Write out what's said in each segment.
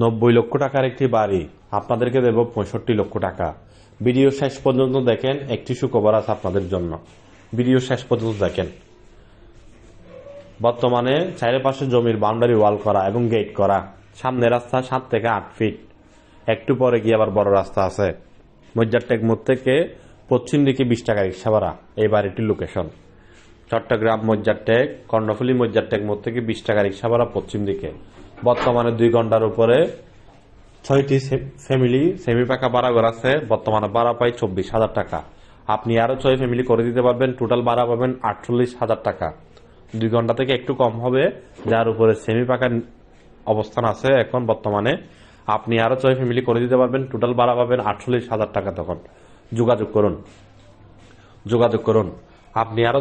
নব্বই লক্ষ টাকার একটি বাড়ি। আপনাদেরকে দেব পঁয়ষট্টি লক্ষ টাকা। ভিডিও শেষ পর্যন্ত দেখেন, একটি সুখবর আছে আপনাদের জন্য। ভিডিও শেষ পর্যন্ত দেখেন। বর্তমানে চারিপাশে জমির বাউন্ডারি ওয়াল করা এবং গেট করা। সামনে রাস্তা সাত থেকে আট ফিট। একটু পরে গিয়ে আবার বড় রাস্তা আছে। মজ্জারটেক মোড় থেকে পশ্চিম দিকে বিশ টাকা রিক্সা ভাড়া। এই বাড়িটির লোকেশন চট্টগ্রাম মজ্জারটেক কর্ণফুলী মজ্জারটেক মোড় থেকে বিশ টাকা রিক্সা ভাড়া পশ্চিম দিকে। বর্তমানে দুই ঘণ্টার উপরে ছয়টি ফ্যামিলি সেমি পাকা ভাড়া ঘর আছে। বর্তমানে ভাড়া পাই চব্বিশ হাজার টাকা। আপনি আরও ছয় ফ্যামিলি করে দিতে পারবেন। টোটাল ভাড়া পাবেন আটচল্লিশ হাজার টাকা। দুই ঘণ্টা থেকে একটু কম হবে। যার উপরে সেমি পাকা অবস্থান আছে এখন বর্তমানে। আপনি আরও ছয় ফ্যামিলি করে দিতে পারবেন। টোটাল ভাড়া পাবেন আটচল্লিশ হাজার টাকা তখন। যোগাযোগ করুন। যোগাযোগ করুন। আপনি আরও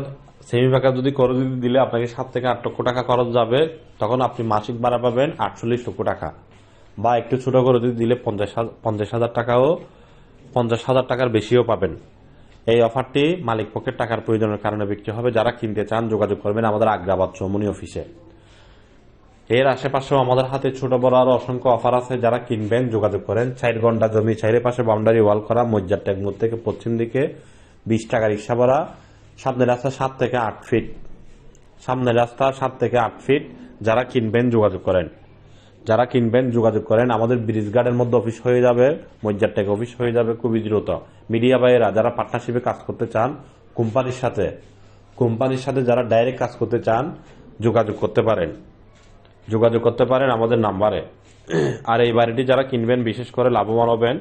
সেমি পাকা যদি করে দিতে দিলে আপনাকে সাত থেকে আট লক্ষ টাকা খরচ যাবে, তখন আপনি মাসিক ভাড়া পাবেন আটচল্লিশ লক্ষ টাকা। বা একটু ছোট করে যদি দিলে পঞ্চাশ পঞ্চাশ হাজার টাকাও, পঞ্চাশ হাজার টাকার বেশিও পাবেন। এই অফারটি মালিক পক্ষের টাকার প্রয়োজনের কারণে বিক্রি হবে। যারা কিনতে চান, যোগাযোগ করবেন আমাদের আগ্রাবাদ চৌমনি অফিসে। এর আশেপাশেও আমাদের হাতে ছোট, বড় আরও অসংখ্য অফার আছে। যারা কিনবেন, যোগাযোগ করেন। চার ঘণ্টা জমি চাইরে পাশে বাউন্ডারি ওয়াল করা, মজ্জার মোড় থেকে পশ্চিম দিকে বিশ টাকা রিক্সা ভাড়া সামনের রাস্তা সাত থেকে আট ফিট সামনের রাস্তা সাত থেকে আট ফিট যারা কিনবেন, যোগাযোগ করেন। যারা কিনবেন, যোগাযোগ করেন, আমাদের ব্রিজ গার্ডের মধ্যে অফিস হয়ে যাবে, মজ্জার ট্যাগ অফিস হয়ে যাবে, খুবই দ্রুত। মিডিয়া ভাইয়েরা, যারা পার্টনারশিপে কাজ করতে চান, কোম্পানির সাথে কোম্পানির সাথে যারা ডাইরেক্ট কাজ করতে চান, যোগাযোগ করতে পারেন। যোগাযোগ করতে পারেন আমাদের নাম্বারে আর এই বাড়িটি যারা কিনবেন, বিশেষ করে লাভবান হবেন।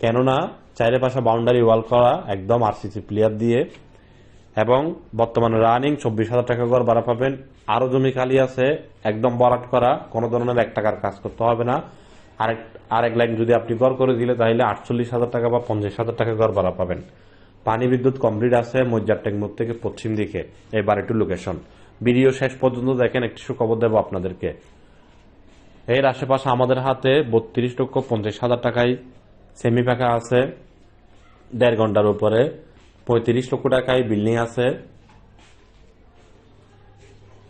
কেননা চাইরে পাশে বাউন্ডারি ওয়াল করা, একদম আরসিসি প্লেয়ার দিয়ে এবং বর্তমানে রানিং চব্বিশ হাজার টাকা করে ভাড়া পাবেন। আরও জমি খালি আছে, একদম বরাট করা, কোনো ধরনের এক টাকার কাজ করতে হবে না। আরেক আরেক লাইন যদি আপনি ঘর করে দিলে তাহলে আটচল্লিশ হাজার টাকা বা পঞ্চাশ হাজার টাকা ঘর ভাড়া পাবেন। পানি বিদ্যুৎ কমপ্লিট আছে মজ্জারটেক মোড় থেকে পশ্চিম দিকে, এই বাড়িটির লোকেশন ভিডিও শেষ পর্যন্ত দেখেন, একটি সুখবর দেবো আপনাদেরকে। এর আশেপাশে আমাদের হাতে বত্রিশ লক্ষ পঞ্চাশ হাজার টাকায় সেমি পাকা আছে, দেড় ঘণ্টার উপরে। পঁয়ত্রিশ লক্ষ টাকায় বিল্ডিং আছে।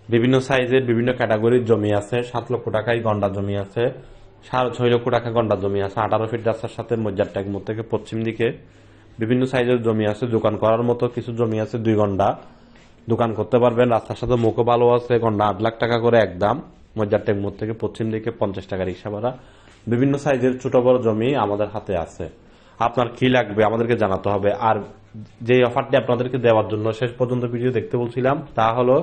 বিভিন্ন সাইজের বিভিন্ন ক্যাটাগরির জমি আছে। সাত লক্ষ টাকায় গন্ডা জমি আছে। ছয় লক্ষ টাকা গন্ডা জমি আছে। আঠারো ফিট রাস্তার সাথে মজ্জার ট্যাগ থেকে পশ্চিম দিকে বিভিন্ন সাইজের জমি আছে। দোকান করার মতো কিছু জমি আছে, দুই ঘণ্টা দোকান করতে পারবেন। রাস্তার সাথে মুখও ভালো আছে। গন্ডা আট লাখ টাকা করে একদম। মজ্জার ট্যাগ মোড় থেকে পশ্চিম দিকে পঞ্চাশ টাকা রিক্সা ভাড়া। বিভিন্ন সাইজের ছোট বড় জমি আমাদের হাতে আছে। আপনার কি লাগবে আমাদেরকে জানাতে হবে। আর যে অফারটি আপনাদেরকে দেওয়ার জন্য শেষ পর্যন্ত ভিডিও দেখতে বলছিলাম, তা হলো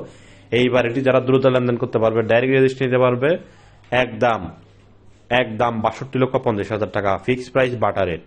এই বাড়িটি যারা দ্রুত লেনদেন করতে পারবে ডাইরেক্ট রেজিস্ট্রি নিতে পারবে, একদম একদম বাষট্টি লক্ষ পঞ্চাশ হাজার টাকা ফিক্সড প্রাইস বাটা রেট